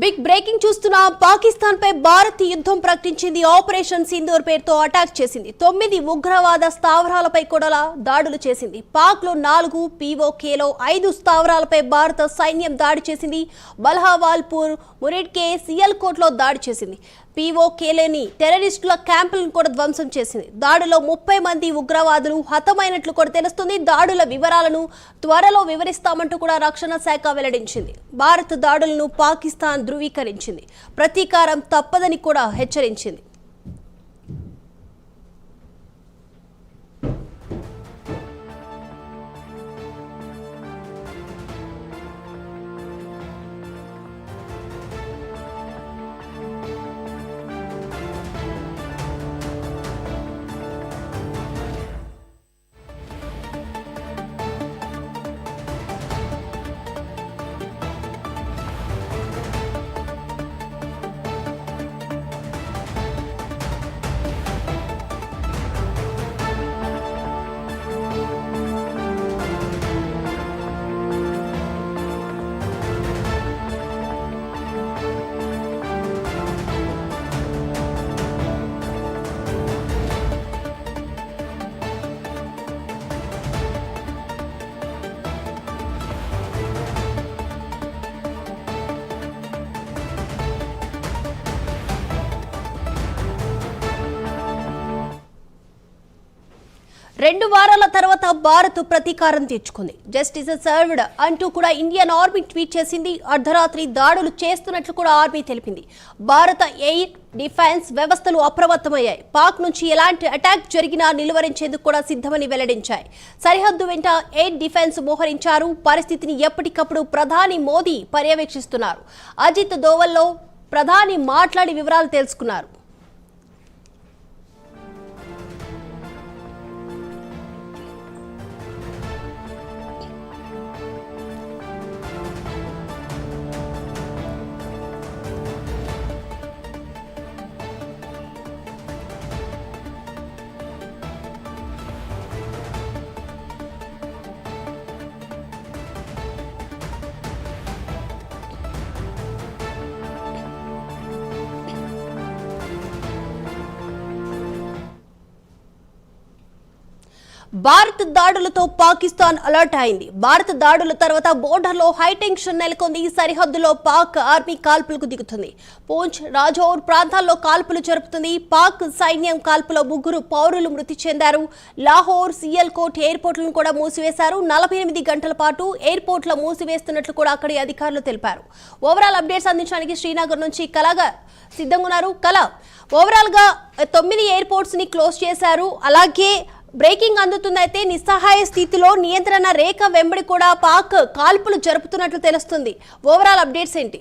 Big breaking చూస్తున్న పాకిస్తాన్ పై భారత్ యుద్ధం ప్రకటించింది. ఆపరేషన్ సింధూర్ పేరుతో అటాక్ చేసింది. తొమ్మిది ఉగ్రవాద స్థావరాలపై కూడా దాడులు చేసింది. పాక్లో నాలుగు పీఓకేలో ఐదు స్థావరాలపై భారత సైన్యం దాడి చేసింది. బల్హావాల్పూర్ మురిడ్కే సియల్కోట్లో దాడి చేసింది. పీఓకేలేని టెర్రరిస్టుల క్యాంపులను కూడా ధ్వంసం చేసింది. దాడిలో ముప్పై మంది ఉగ్రవాదులు హతమైనట్లు కూడా తెలుస్తుంది. దాడుల వివరాలను త్వరలో వివరిస్తామంటూ కూడా రక్షణ శాఖ వెల్లడించింది. భారత్ దాడులను పాకిస్తాన్ ధృవీకరించింది. ప్రతీకారం తప్పదని కూడా హెచ్చరించింది. రెండు వారాల తర్వాత భారత్ ప్రతీకారం తీర్చుకుంది. జస్టిస్ సర్వ్డ్ అంటూ కూడా ఇండియన్ ఆర్మీ ట్వీట్ చేసింది. అర్ధరాత్రి దాడులు చేస్తున్నట్లు కూడా ఆర్మీ తెలిపింది. భారత ఎయిర్ డిఫెన్స్ వ్యవస్థలు అప్రమత్తమయ్యాయి. పాక్ నుంచి ఎలాంటి అటాక్ జరిగినా నిలువరించేందుకు కూడా సిద్ధమని వెల్లడించాయి. సరిహద్దు వెంట ఎయిర్ డిఫెన్స్ మోహరించారు. పరిస్థితిని ఎప్పటికప్పుడు ప్రధాని మోదీ పర్యవేక్షిస్తున్నారు. అజిత్ దోవల్లో ప్రధాని మాట్లాడి వివరాలు తెలుసుకున్నారు. భారత్ దాడులతో పాకిస్తాన్ అలర్ట్ అయింది. భారత్ దాడుల తర్వాత బోర్డర్లో హైటెన్షన్ నెలకొంది. సరిహద్దులో పాక్ ఆర్మీ కాల్పులకు దిగుతుంది. పూంచ్ రాజౌర్ ప్రాంతాల్లో కాల్పులు జరుపుతుంది. పాక్ సైన్యం కాల్పులో ముగ్గురు పౌరులు మృతి చెందారు. లాహోర్ సియల్కోట్ ఎయిర్పోర్ట్లను కూడా మూసివేశారు. నలభై ఎనిమిది గంటల పాటు ఎయిర్పోర్ట్ల మూసివేస్తున్నట్లు కూడా అక్కడి అధికారులు తెలిపారు. ఓవరాల్ అప్డేట్స్ అందించడానికి శ్రీనగర్ నుంచి కలగా సిద్ధంగా ఉన్నారు. కళ ఓవరాల్గా తొమ్మిది ఎయిర్పోర్ట్స్ని క్లోజ్ చేశారు. అలాగే బ్రేకింగ్ అందుతుందైతే నిస్సహాయ స్థితిలో నియంత్రణ రేఖ వెంబడి కూడా పాక్ కాల్పులు జరుపుతున్నట్లు తెలుస్తుంది. ఓవరాల్ అప్డేట్స్ ఏంటి?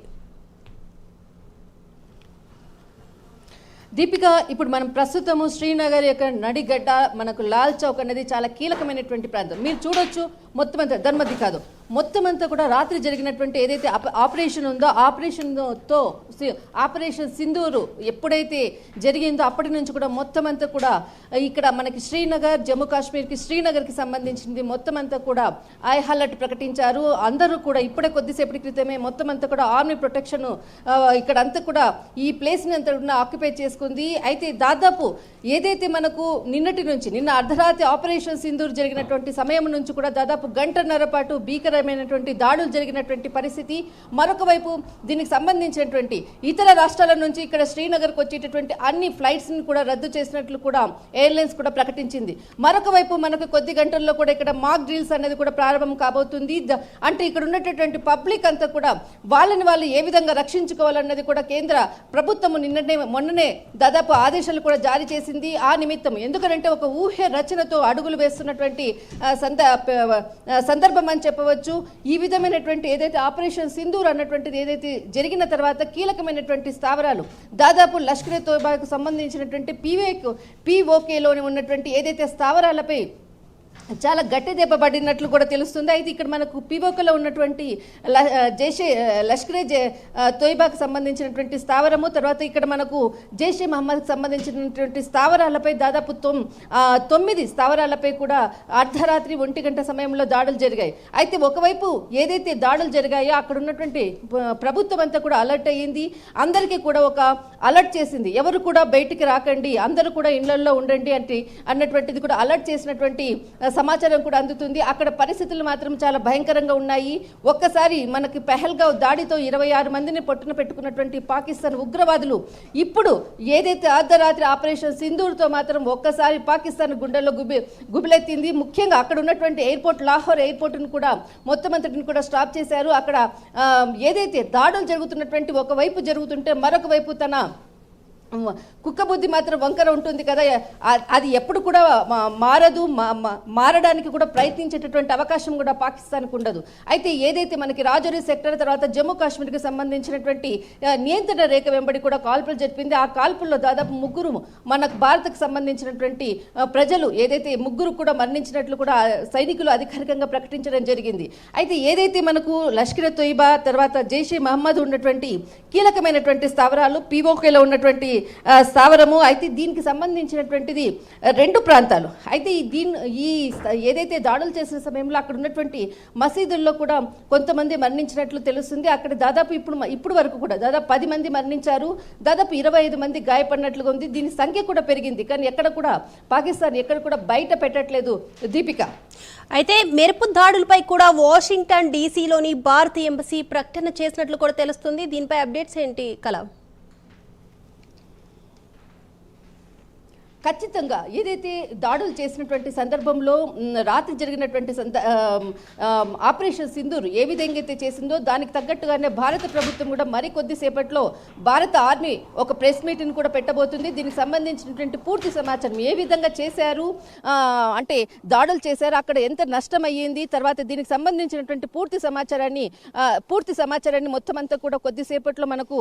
దీపిక ఇప్పుడు మనం ప్రస్తుతము శ్రీనగర్ యొక్క నడిగడ్డ మనకు లాల్ చౌక్ అనేది చాలా కీలకమైనటువంటి ప్రాంతం. మీరు చూడొచ్చు మొత్తం అంతా ధర్మది కాదు. మొత్తం అంతా కూడా రాత్రి జరిగినటువంటి ఏదైతే ఆపరేషన్ ఉందో ఆపరేషన్తో ఆపరేషన్ సింధూరు ఎప్పుడైతే జరిగిందో అప్పటి నుంచి కూడా మొత్తం అంతా కూడా ఇక్కడ మనకి శ్రీనగర్ జమ్మూ కాశ్మీర్కి శ్రీనగర్కి సంబంధించింది మొత్తం అంతా కూడా ఐ అలర్ట్ ప్రకటించారు. అందరూ కూడా ఇప్పుడే కొద్దిసేపటి క్రితమే మొత్తం అంతా కూడా ఆర్మీ ప్రొటెక్షన్ ఇక్కడ అంతా కూడా ఈ ప్లేస్ని అంతా కూడా ఆక్యుపై చేసుకుంది. అయితే దాదాపు ఏదైతే మనకు నిన్నటి నుంచి నిన్న అర్ధరాత్రి ఆపరేషన్ సింధూర్ జరిగినటువంటి సమయం నుంచి కూడా దాదాపు గంటన్నర పాటు భీకరమైనటువంటి దాడులు జరిగినటువంటి పరిస్థితి. మరొక వైపు దీనికి సంబంధించినటువంటి ఇతర రాష్ట్రాల నుంచి ఇక్కడ శ్రీనగర్కు వచ్చేటటువంటి అన్ని ఫ్లైట్స్ని కూడా రద్దు చేసినట్లు కూడా ఎయిర్లైన్స్ కూడా ప్రకటించింది. మరొక వైపు మనకు కొద్ది గంటల్లో కూడా ఇక్కడ మాక్ డ్రిల్స్ అనేది కూడా ప్రారంభం కాబోతుంది. అంటే ఇక్కడ ఉన్నటువంటి పబ్లిక్ అంతా కూడా వాళ్ళని వాళ్ళు ఏ విధంగా రక్షించుకోవాలన్నది కూడా కేంద్ర ప్రభుత్వం నిన్ననే మొన్ననే దాదాపు ఆదేశాలు కూడా జారీ చేసింది. ఆ నిమిత్తం ఎందుకంటే ఒక ఊహ్య రచనతో అడుగులు వేస్తున్నటువంటి సంద సందర్భం అని చెప్పవచ్చు. ఈ విధమైనటువంటి ఏదైతే ఆపరేషన్ సింధూర్ అన్నటువంటిది ఏదైతే జరిగిన తర్వాత కీలకమైనటువంటి స్థావరాలు దాదాపు లష్కర్ తోబాకు సంబంధించినటువంటి పీవే పీఓకేలోని ఉన్నటువంటి ఏదైతే స్థావరాలపై చాలా గట్టి దెబ్బ పడినట్లు కూడా తెలుస్తుంది. అయితే ఇక్కడ మనకు పివోకలో ఉన్నటువంటి జైషే లష్కరే జే తోయిబాకు సంబంధించినటువంటి స్థావరము తర్వాత ఇక్కడ మనకు జైషే మహమ్మద్కి సంబంధించినటువంటి స్థావరాలపై దాదాపు తొమ్ తొమ్మిది స్థావరాలపై కూడా అర్ధరాత్రి ఒంటి గంట సమయంలో దాడులు జరిగాయి. అయితే ఒకవైపు ఏదైతే దాడులు జరిగాయో అక్కడ ఉన్నటువంటి ప్రభుత్వం అంతా కూడా అలర్ట్ అయ్యింది. అందరికీ కూడా ఒక అలర్ట్ చేసింది. ఎవరు కూడా బయటికి రాకండి అందరూ కూడా ఇళ్ళలో ఉండండి అంటే అన్నటువంటిది కూడా అలర్ట్ చేసినటువంటి సమాచారం కూడా అందుతుంది. అక్కడ పరిస్థితులు మాత్రం చాలా భయంకరంగా ఉన్నాయి. ఒక్కసారి మనకి పెహల్గావ్ దాడితో ఇరవై ఆరు మందిని పొట్టున పెట్టుకున్నటువంటి పాకిస్తాన్ ఉగ్రవాదులు ఇప్పుడు ఏదైతే అర్ధరాత్రి ఆపరేషన్ సింధూర్తో మాత్రం ఒక్కసారి పాకిస్తాన్ గుండెల్లో గుబి గుబిలెత్తింది. ముఖ్యంగా అక్కడ ఉన్నటువంటి ఎయిర్పోర్ట్ లాహోర్ ఎయిర్పోర్ట్ను కూడా మొత్తం అంతటిని కూడా స్టాప్ చేశారు. అక్కడ ఏదైతే దాడులు జరుగుతున్నటువంటి ఒకవైపు జరుగుతుంటే మరొక వైపు తన కుక్క బుద్ధి మాత్రం వంకర ఉంటుంది కదా. అది ఎప్పుడు కూడా మారదు మారడానికి కూడా ప్రయత్నించేటటువంటి అవకాశం కూడా పాకిస్తాన్కు ఉండదు. అయితే ఏదైతే మనకి రాజౌరి సెక్టర్ తర్వాత జమ్మూ కాశ్మీర్కి సంబంధించినటువంటి నియంత్రణ రేఖ వెంబడి కూడా కాల్పులు జరిపింది. ఆ కాల్పుల్లో దాదాపు ముగ్గురు మనకు భారత్కు సంబంధించినటువంటి ప్రజలు ఏదైతే ముగ్గురు కూడా మరణించినట్లు కూడా సైనికులు అధికారికంగా ప్రకటించడం జరిగింది. అయితే ఏదైతే మనకు లష్కర్ తొయిబా తర్వాత జైషే మహమ్మద్ ఉన్నటువంటి కీలకమైనటువంటి స్థావరాలు పీఓకేలో ఉన్నటువంటి స్థావరము అయితే దీనికి సంబంధించినటువంటిది రెండు ప్రాంతాలు. అయితే ఈ దీని ఈ ఏదైతే దాడులు చేసిన సమయంలో అక్కడ ఉన్నటువంటి మసీదుల్లో కూడా కొంతమంది మరణించినట్లు తెలుస్తుంది. అక్కడ దాదాపు ఇప్పుడు ఇప్పుడు వరకు కూడా దాదాపు పది మంది మరణించారు. దాదాపు ఇరవై ఐదు మంది గాయపడినట్లుగా ఉంది. దీని సంఖ్య కూడా పెరిగింది. కానీ ఎక్కడ కూడా పాకిస్తాన్ ఎక్కడ కూడా బయట పెట్టట్లేదు దీపిక. అయితే మెరుపు దాడులపై కూడా వాషింగ్టన్ డీసీలోని భారత ఎంబసీ ప్రకటన చేసినట్లు కూడా తెలుస్తుంది. దీనిపై అప్డేట్స్ ఏంటి కళ ఖచ్చితంగా ఏదైతే దాడులు చేసినటువంటి సందర్భంలో రాత్రి జరిగినటువంటి సంద ఆపరేషన్ సింధూర్ ఏ విధంగా అయితే చేసిందో దానికి తగ్గట్టుగానే భారత ప్రభుత్వం కూడా మరికొద్ది సేపట్లో భారత ఆర్మీ ఒక ప్రెస్ మీట్ని కూడా పెట్టబోతుంది. దీనికి సంబంధించినటువంటి పూర్తి సమాచారం ఏ విధంగా చేశారు? అంటే దాడులు చేశారు అక్కడ ఎంత నష్టం అయ్యింది తర్వాత దీనికి సంబంధించినటువంటి పూర్తి సమాచారాన్ని పూర్తి సమాచారాన్ని మొత్తం అంతా కూడా కొద్దిసేపట్లో మనకు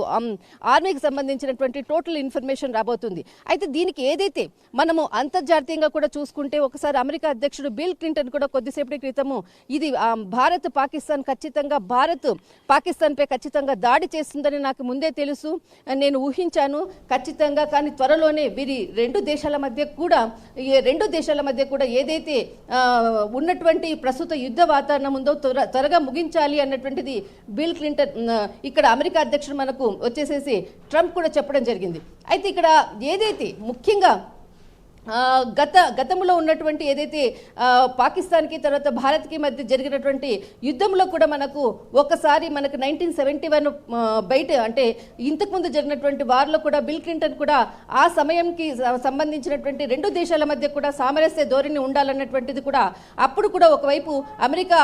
ఆర్మీకి సంబంధించినటువంటి టోటల్ ఇన్ఫర్మేషన్ రాబోతుంది. అయితే దీనికి ఏదైతే మనము అంతర్జాతీయంగా కూడా చూసుకుంటే ఒకసారి అమెరికా అధ్యక్షుడు బిల్ క్లింటన్ కూడా కొద్దిసేపటి క్రితము ఇది భారత్ పాకిస్తాన్ ఖచ్చితంగా భారత్ పాకిస్తాన్పై ఖచ్చితంగా దాడి చేస్తుందని నాకు ముందే తెలుసు. నేను ఊహించాను. ఖచ్చితంగా కానీ త్వరలోనే వీరి రెండు దేశాల మధ్య కూడా రెండు దేశాల మధ్య కూడా ఏదైతే ఉన్నటువంటి ప్రస్తుత యుద్ధ వాతావరణం ఉందో త్వర త్వరగా ముగించాలి అన్నటువంటిది బిల్ క్లింటన్ ఇక్కడ అమెరికా అధ్యక్షుడు మనకు వచ్చేసేసి ట్రంప్ కూడా చెప్పడం జరిగింది. అయితే ఇక్కడ ఏదైతే ముఖ్యంగా గత గతంలో ఉన్నటువంటి ఏదైతే పాకిస్తాన్కి తర్వాత భారత్కి మధ్య జరిగినటువంటి యుద్ధంలో కూడా మనకు ఒకసారి మనకు నైన్టీన్ సెవెంటీ వన్ బయట అంటే ఇంతకుముందు జరిగినటువంటి వార్లో కూడా బిల్ క్లింటన్ కూడా ఆ సమయంకి సంబంధించినటువంటి రెండు దేశాల మధ్య కూడా సామరస్య ధోరణి ఉండాలన్నటువంటిది కూడా అప్పుడు కూడా ఒకవైపు అమెరికా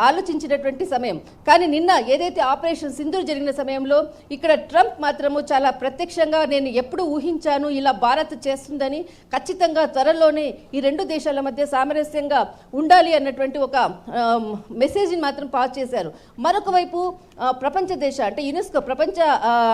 ఆలోచించినటువంటి సమయం. కానీ నిన్న ఏదైతే ఆపరేషన్ సింధూర్ జరిగిన సమయంలో ఇక్కడ ట్రంప్ మాత్రము చాలా ప్రత్యక్షంగా నేను ఎప్పుడు ఊహించాను ఇలా భారత్ చేస్తుందని ఖచ్చితంగా త్వరలోనే ఈ రెండు దేశాల మధ్య సామరస్యంగా ఉండాలి అన్నటువంటి ఒక మెసేజ్ని మాత్రం పాస్ చేశారు. మరొక వైపు ప్రపంచ దేశ అంటే యునెస్కో ప్రపంచ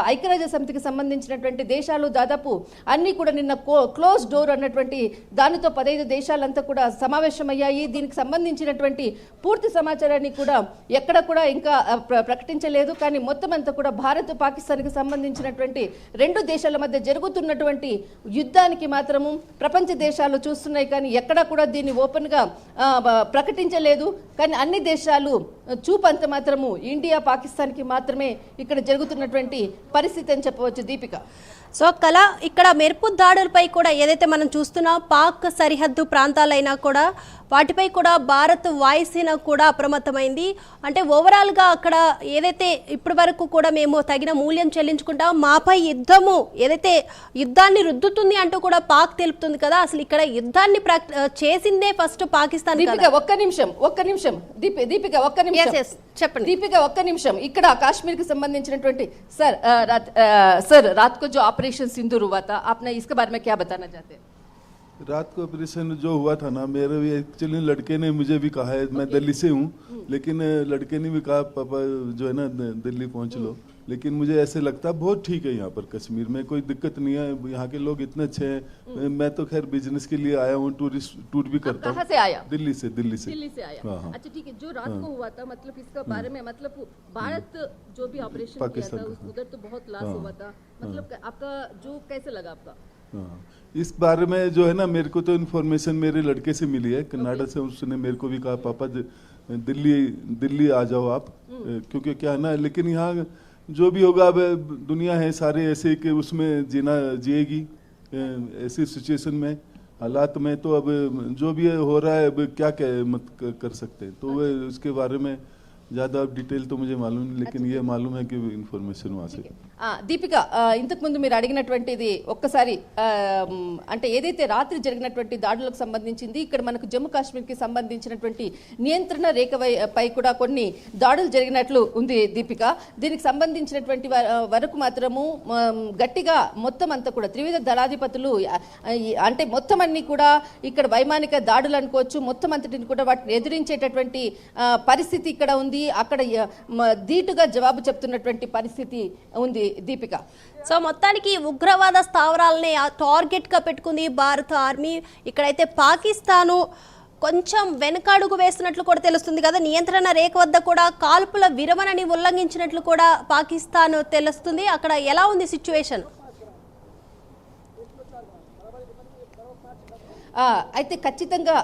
ఐక్యరాజ్య సమితికి సంబంధించినటువంటి దేశాలు దాదాపు అన్నీ కూడా నిన్న క్లోజ్ డోర్ అన్నటువంటి దానితో పదహైదు దేశాలంతా కూడా సమావేశమయ్యాయి. దీనికి సంబంధించినటువంటి పూర్తి సమాచారాన్ని కూడా ఎక్కడ కూడా ఇంకా ప్ర- ప్రకటించలేదు. కానీ మొత్తం అంతా కూడా భారత్ పాకిస్తాన్కి సంబంధించినటువంటి రెండు దేశాల మధ్య జరుగుతున్నటువంటి యుద్ధానికి మాత్రము ప్రపంచ దేశాలు చూస్తున్నాయి కానీ ఎక్కడా కూడా దీన్ని ఓపెన్గా ప్రకటించలేదు. కానీ అన్ని దేశాలు చూపంత మాత్రము ఇండియా పాకిస్తాన్కి మాత్రమే ఇక్కడ జరుగుతున్నటువంటి పరిస్థితి అని చెప్పవచ్చు దీపిక. సో కళ ఇక్కడ మెరుపు దాడులపై కూడా ఏదైతే మనం చూస్తున్నా పాక్ సరిహద్దు ప్రాంతాలైనా కూడా వాటిపై కూడా భారత్ వాయుసేన కూడా అప్రమత్తమైంది. అంటే ఓవరాల్గా అక్కడ ఏదైతే ఇప్పటి వరకు కూడా మేము తగిన మూల్యం చెల్లించుకుంటాం మాపై యుద్ధము ఏదైతే యుద్ధాన్ని రుద్దుతుంది అంటూ కూడా పాక్ తెలుపుతుంది కదా అసలు ఇక్కడ యుద్ధాన్ని చేసిందే ఫస్ట్ పాకిస్తాన్ దీపిక ఒక్క నిమిషం ఒక్క నిమిషం. దీపిక ఒక్క నిమిషం. చెప్పండి. దీపిక ఒక్క నిమిషం. ఇక్కడ కాశ్మీర్కి సంబంధించినటువంటి సార్ సార్ రాత్ కొంచెం ऑपरेशन सिंधु हुआ था। आपने इसके बारे में क्या बताना चाहते हैं? रात को ऑपरेशन जो हुआ था ना मेरे भी एक्चुअली लड़के ने मुझे भी कहा है मैं दिल्ली से हूँ लेकिन लड़के ने भी कहा पापा जो है ना दिल्ली पहुँच लो। लेकिन मुझे ऐसे लगता है बहुत ठीक है यहाँ पर कश्मीर में कोई दिक्कत नहीं है यहाँ के लोग इतने अच्छे हैं। मैं तो खैर बिज़नेस के लिए आया हूँ टूरिस्ट टूर भी करता हूँ। से आया? दिल्ली से दिल्ली से। दिल्ली से आया। हाँ, हाँ। अच्छा ठीक है जो रात को हुआ था मतलब इसका बारे में मतलब भारत जो भी ऑपरेशन किया पाकिस्तान था उधर तो बहुत लॉस हाँ, हुआ था। मतलब आपका जो कैसे लगा आपका? हाँ इस बारे में जो है ना मेरे को तो इन्फॉर्मेशन मेरे लड़के से मिली है। कनाडा से उसने मेरे को भी कहा पापा दिल्ली दिल्ली आ जाओ आप। क्योंकि क्या है ना लेकिन यहाँ जो भी होगा अब दुनिया है सारे ऐसे कि उसमें जीना जिएगी ऐसी सिचुएशन में हालात में तो अब जो भी हो रहा है अब क्या क्या मत कर सकते हैं। तो वह उसके बारे में ज़्यादा डिटेल तो मुझे मालूम नहीं लेकिन ये मालूम है कि इन्फॉर्मेशन वहाँ से। దీపిక ఇంతకుముందు మీరు అడిగినటువంటిది ఒక్కసారి అంటే ఏదైతే రాత్రి జరిగినటువంటి దాడులకు సంబంధించింది ఇక్కడ మనకు జమ్మూ కాశ్మీర్కి సంబంధించినటువంటి నియంత్రణ రేఖ పై కూడా కొన్ని దాడులు జరిగినట్లు ఉంది దీపిక. దీనికి సంబంధించినటువంటి వ- వరకు మాత్రము గట్టిగా మొత్తం అంతా కూడా త్రివిధ దళాధిపతులు అంటే మొత్తం అన్ని కూడా ఇక్కడ వైమానిక దాడులు అనుకోవచ్చు మొత్తం అంతటిని కూడా వాటిని ఎదిరించేటటువంటి పరిస్థితి ఇక్కడ ఉంది. అక్కడ దీటుగా ధీటుగా జవాబు చెప్తున్నటువంటి పరిస్థితి ఉంది. దీపిక. సో మొత్తానికి ఉగ్రవాద స్థావరాలని టార్గెట్గా పెట్టుకుంది భారత ఆర్మీ. ఇక్కడైతే పాకిస్తాను కొంచెం వెనకాడుగు వేస్తున్నట్లు కూడా తెలుస్తుంది కదా. నియంత్రణ రేఖ వద్ద కూడా కాల్పుల విరమణని ఉల్లంఘించినట్లు కూడా పాకిస్తాన్ తెలుస్తుంది. అక్కడ ఎలా ఉంది సిచ్యువేషన్? అయితే ఖచ్చితంగా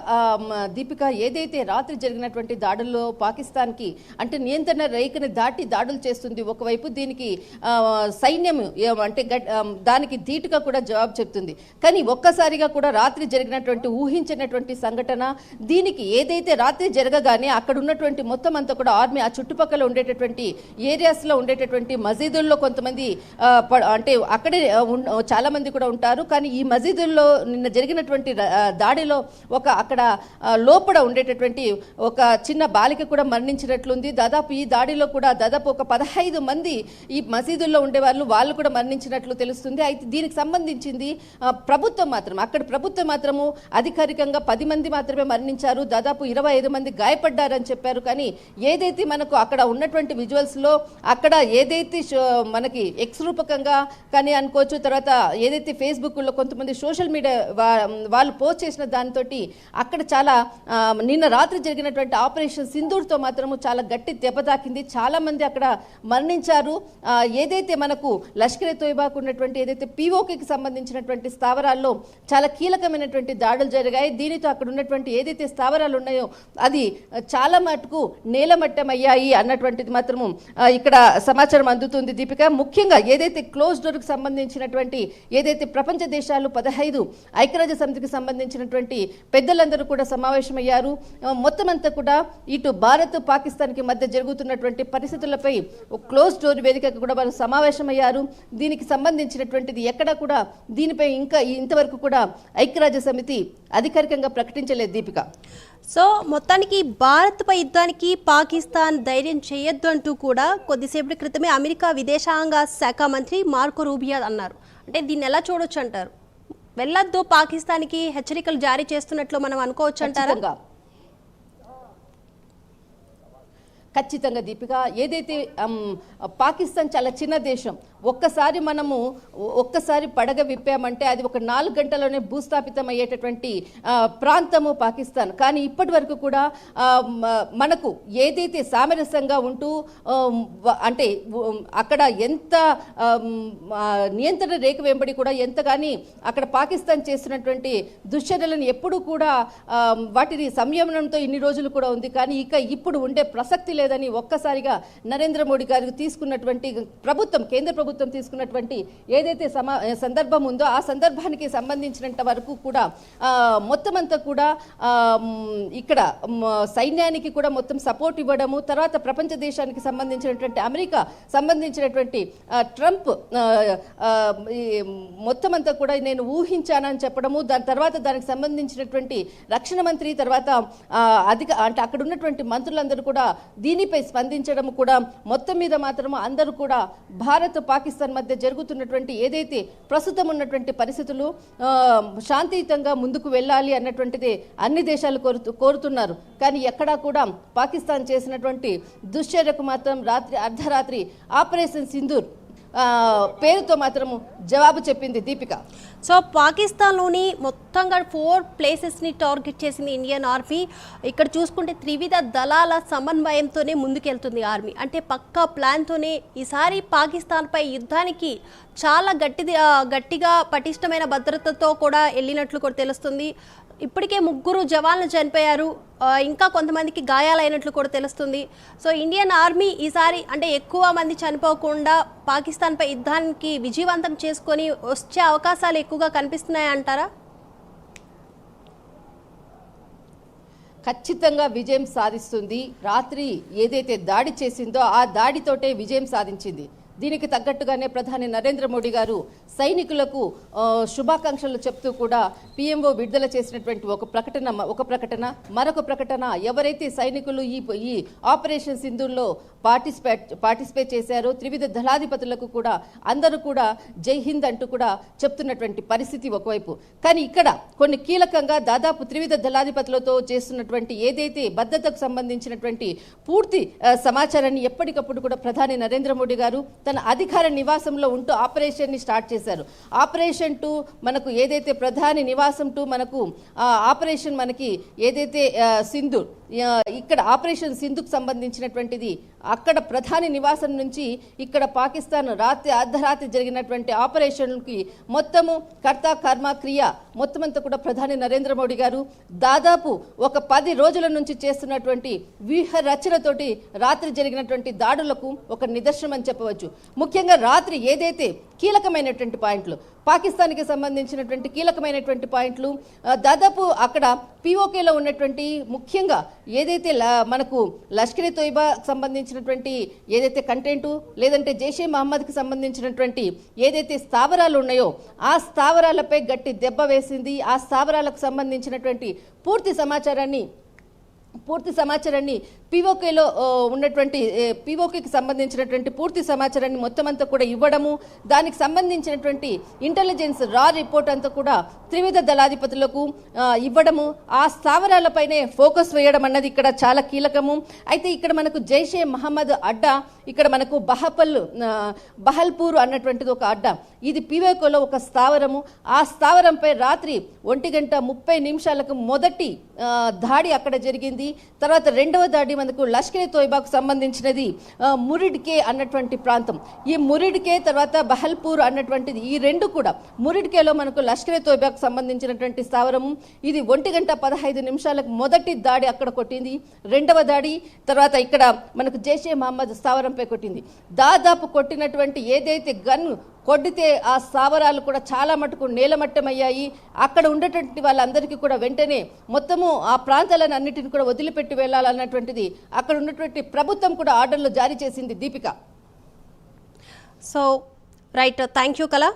దీపిక ఏదైతే రాత్రి జరిగినటువంటి దాడుల్లో పాకిస్తాన్కి అంటే నియంత్రణ రేఖని దాటి దాడులు చేస్తుంది ఒకవైపు దీనికి సైన్యం అంటే గట్- దానికి ధీటుగా కూడా జవాబు చెప్తుంది. కానీ ఒక్కసారిగా కూడా రాత్రి జరిగినటువంటి ఊహించినటువంటి సంఘటన దీనికి ఏదైతే రాత్రి జరగగానే అక్కడ ఉన్నటువంటి మొత్తం అంతా కూడా ఆర్మీ ఆ చుట్టుపక్కల ఉండేటటువంటి ఏరియాస్లో ఉండేటటువంటి మసీదుల్లో కొంతమంది అంటే అక్కడే చాలామంది కూడా ఉంటారు. కానీ ఈ మసీదుల్లో నిన్న జరిగినటువంటి దాడిలో ఒక అక్కడ లోపల ఉండేటటువంటి ఒక చిన్న బాలిక కూడా మరణించినట్లుంది. దాదాపు ఈ దాడిలో కూడా దాదాపు ఒక పదహైదు మంది ఈ మసీదుల్లో ఉండేవాళ్ళు వాళ్ళు కూడా మరణించినట్లు తెలుస్తుంది. అయితే దీనికి సంబంధించింది ప్రభుత్వం మాత్రం అక్కడ ప్రభుత్వం మాత్రము అధికారికంగా పది మంది మాత్రమే మరణించారు. దాదాపు ఇరవై ఐదు మంది గాయపడ్డారని చెప్పారు. కానీ ఏదైతే మనకు అక్కడ ఉన్నటువంటి విజువల్స్లో అక్కడ ఏదైతే మనకి ఎక్స్ రూపకంగా కానీ అనుకోవచ్చు తర్వాత ఏదైతే ఫేస్బుక్లో కొంతమంది సోషల్ మీడియా వాళ్ళు పోస్ట్ చేసిన దాంతో అక్కడ చాలా నిన్న రాత్రి జరిగినటువంటి ఆపరేషన్ సింధూర్తో మాత్రము చాలా గట్టి దెబ్బ తాకింది. చాలా మంది అక్కడ మరణించారు. ఏదైతే మనకు లష్కరే తోయిబాకు ఉన్నటువంటి ఏదైతే పీఓకేకి సంబంధించినటువంటి స్థావరాల్లో చాలా కీలకమైనటువంటి దాడులు జరిగాయి. దీనితో అక్కడ ఉన్నటువంటి ఏదైతే స్థావరాలు ఉన్నాయో అది చాలా మటుకు నేలమట్టమయ్యాయి అన్నటువంటిది మాత్రము ఇక్కడ సమాచారం అందుతుంది దీపిక. ముఖ్యంగా ఏదైతే క్లోజ్ డోర్కి సంబంధించినటువంటి ఏదైతే ప్రపంచ దేశాలు పదహైదు ఐక్యరాజ్య సమితికి సంబంధించినటువంటి పెద్దలందరూ కూడా సమావేశమయ్యారు. మొత్తం అంతా కూడా ఇటు భారత్ పాకిస్తాన్కి మధ్య జరుగుతున్నటువంటి పరిస్థితులపై క్లోజ్ డోర్ వేదికకు కూడా వారు సమావేశమయ్యారు. దీనికి సంబంధించినటువంటిది ఎక్కడ కూడా దీనిపై ఇంకా ఇంతవరకు కూడా ఐక్యరాజ్య సమితి అధికారికంగా ప్రకటించలేదు దీపిక. సో మొత్తానికి భారత్పై యుద్ధానికి పాకిస్తాన్ ధైర్యం చేయొద్దు అంటూ కూడా కొద్దిసేపటి క్రితమే అమెరికా విదేశాంగ శాఖ మంత్రి మార్కో రూబియా అన్నారు. అంటే దీన్ని ఎలా చూడొచ్చు అంటారు? వెళ్ళొద్దు పాకిస్తాన్కి హెచ్చరికలు జారీ చేస్తున్నట్లు మనం అనుకోవచ్చు అంటారా ఖచ్చితంగా దీపిక. ఏదైతే పాకిస్తాన్ చాలా చిన్న దేశం ఒక్కసారి మనము ఒక్కసారి పడగ విప్పామంటే అది ఒక నాలుగు గంటలోనే భూస్థాపితం అయ్యేటటువంటి ప్రాంతము పాకిస్తాన్. కానీ ఇప్పటి వరకు కూడా మనకు ఏదైతే సామరస్యంగా ఉంటూ అంటే అక్కడ ఎంత నియంత్రణ రేఖ వెంబడి కూడా ఎంతగాని అక్కడ పాకిస్తాన్ చేస్తున్నటువంటి దుశ్చర్యలను ఎప్పుడూ కూడా వాటిని సంయమనంతో ఇన్ని రోజులు కూడా ఉంది. కానీ ఇక ఇప్పుడు ఉండే ప్రసక్తి లేదని ఒక్కసారిగా నరేంద్ర మోడీ గారు తీసుకున్నటువంటి ప్రభుత్వం కేంద్ర ప్రభుత్వం తీసుకున్నటువంటి ఏదైతే సమా సందర్భం ఉందో ఆ సందర్భానికి సంబంధించినంత వరకు కూడా మొత్తం అంతా కూడా ఇక్కడ సైన్యానికి కూడా మొత్తం సపోర్ట్ ఇవ్వడము తర్వాత ప్రపంచ దేశానికి సంబంధించినటువంటి అమెరికా సంబంధించినటువంటి ట్రంప్ మొత్తం అంతా కూడా నేను ఊహించానని చెప్పడము దాని తర్వాత దానికి సంబంధించినటువంటి రక్షణ మంత్రి తర్వాత అధిక అంటే అక్కడ ఉన్నటువంటి మంత్రులందరూ కూడా దీని దీనిపై స్పందించడం కూడా మొత్తం మీద మాత్రం అందరూ కూడా భారత్ పాకిస్తాన్ మధ్య జరుగుతున్నటువంటి ఏదైతే ప్రస్తుతం ఉన్నటువంటి పరిస్థితులు శాంతియుతంగా ముందుకు వెళ్ళాలి అన్నటువంటిది అన్ని దేశాలు కోరుతూ కోరుతున్నారు. కానీ ఎక్కడా కూడా పాకిస్తాన్ చేసినటువంటి దుశ్చర్యకు మాత్రం రాత్రి అర్ధరాత్రి ఆపరేషన్ సింధూర్ పేరుతో మాత్రము జవాబు చెప్పింది దీపిక. సో పాకిస్తాన్లోని మొత్తంగా ఫోర్ ప్లేసెస్ని టార్గెట్ చేసింది ఇండియన్ ఆర్మీ. ఇక్కడ చూసుకుంటే త్రివిధ దళాల సమన్వయంతోనే ముందుకెళ్తుంది ఆర్మీ. అంటే పక్కా ప్లాన్తోనే ఈసారి పాకిస్తాన్పై యుద్ధానికి చాలా గట్టిది గట్టిగా పటిష్టమైన భద్రతతో కూడా వెళ్ళినట్లు కూడా తెలుస్తుంది. ఇప్పటికే ముగ్గురు జవాన్లు చనిపోయారు. ఇంకా కొంతమందికి గాయాలైనట్లు కూడా తెలుస్తుంది. సో ఇండియన్ ఆర్మీ ఈసారి అంటే ఎక్కువ మంది చనిపోకుండా పాకిస్తాన్పై యుద్ధానికి విజయవంతం చేసుకొని వచ్చే అవకాశాలు ఎక్కువగా కనిపిస్తున్నాయి అంటారా? ఖచ్చితంగా విజయం సాధిస్తుంది. రాత్రి ఏదైతే దాడి చేసిందో ఆ దాడితోటే విజయం సాధించింది. దీనికి తగ్గట్టుగానే ప్రధాని నరేంద్ర మోడీ గారు సైనికులకు శుభాకాంక్షలు చెప్తూ కూడా పిఎంఓ విడుదల చేసినటువంటి ఒక ప్రకటన ఒక ప్రకటన మరొక ప్రకటన. ఎవరైతే సైనికులు ఈ ఈ ఆపరేషన్ సింధుల్లో పార్టిసిపేట్ పార్టిసిపేట్ చేశారో త్రివిధ దళాధిపతులకు కూడా అందరూ కూడా జై హింద్ అంటూ కూడా చెప్తున్నటువంటి పరిస్థితి ఒకవైపు. కానీ ఇక్కడ కొన్ని కీలకంగా దాదాపు త్రివిధ దళాధిపతులతో చేస్తున్నటువంటి ఏదైతే భద్రతకు సంబంధించినటువంటి పూర్తి సమాచారాన్ని ఎప్పటికప్పుడు కూడా ప్రధాని నరేంద్ర మోడీ గారు తన అధికార నివాసంలో ఉంటూ ఆపరేషన్ని స్టార్ట్ చేశారు. ఆపరేషన్ టు మనకు ఏదైతే ప్రధాని నివాసం టు మనకు ఆపరేషన్ మనకి ఏదైతే సింధు ఇక్కడ ఆపరేషన్ సింధుకు సంబంధించినటువంటిది అక్కడ ప్రధాని నివాసం నుంచి ఇక్కడ పాకిస్తాన్ రాత్రి అర్ధరాత్రి జరిగినటువంటి ఆపరేషన్కి మొత్తము కర్త కర్మ క్రియ మొత్తం అంతా కూడా ప్రధాని నరేంద్ర మోడీ గారు దాదాపు ఒక పది రోజుల నుంచి చేస్తున్నటువంటి వ్యూహ రచనతోటి రాత్రి జరిగినటువంటి దాడులకు ఒక నిదర్శనం అని చెప్పవచ్చు. ముఖ్యంగా రాత్రి ఏదైతే కీలకమైనటువంటి పాయింట్లు పాకిస్తాన్కి సంబంధించినటువంటి కీలకమైనటువంటి పాయింట్లు దాదాపు అక్కడ పిఓకేలో ఉన్నటువంటి ముఖ్యంగా ఏదైతే ల- మనకు లష్కరే తోయిబా సంబంధించినటువంటి ఏదైతే కంటెంటు లేదంటే జైషే మహమ్మద్కి సంబంధించినటువంటి ఏదైతే స్థావరాలు ఉన్నాయో ఆ స్థావరాలపై గట్టి దెబ్బ వేసింది ఆ స్థావరాలకు సంబంధించినటువంటి పూర్తి సమాచారాన్ని పూర్తి సమాచారాన్ని పీఓకేలో ఉన్నటువంటి పీఓకేకి సంబంధించినటువంటి పూర్తి సమాచారాన్ని మొత్తం అంతా కూడా ఇవ్వడము దానికి సంబంధించినటువంటి ఇంటెలిజెన్స్ రా రిపోర్ట్ అంతా కూడా త్రివిధ దళాధిపతులకు ఇవ్వడము ఆ స్థావరాలపైనే ఫోకస్ వేయడం అన్నది ఇక్కడ చాలా కీలకము. అయితే ఇక్కడ మనకు జైషే మహమ్మద్ అడ్డా ఇక్కడ మనకు బహపల్ బహల్పూర్ అన్నటువంటిది ఒక అడ్డా. ఇది పీఓకేలో ఒక స్థావరము. ఆ స్థావరంపై రాత్రి ఒంటి గంట ముప్పై నిమిషాలకు మొదటి దాడి అక్కడ జరిగింది. తర్వాత రెండవ దాడి మనకు లష్కరే తోయిబాకు సంబంధించినది మురిడ్కే అన్నటువంటి ప్రాంతం. ఈ మురిడ్కే తర్వాత బహల్పూర్ అన్నటువంటిది ఈ రెండు కూడా మురిడ్కేలో మనకు లష్కరే తోయిబాకు సంబంధించినటువంటి స్థావరము ఇది ఒంటి గంట పదహైదు నిమిషాలకు మొదటి దాడి అక్కడ కొట్టింది. రెండవ దాడి తర్వాత ఇక్కడ మనకు జైషే మహమ్మద్ స్థావరంపై కొట్టింది. దాదాపు కొట్టినటువంటి ఏదైతే గన్ కొడ్డితే ఆ స్థావరాలు కూడా చాలా మటుకు నేలమట్టమయ్యాయి. అక్కడ ఉండేటువంటి వాళ్ళందరికీ కూడా వెంటనే మొత్తము ఆ ప్రాంతాలను అన్నిటిని కూడా వదిలిపెట్టి వెళ్ళాలన్నటువంటిది అక్కడ ఉన్నటువంటి ప్రభుత్వం కూడా ఆర్డర్లు జారీ చేసింది Deepika. So right thank you Kala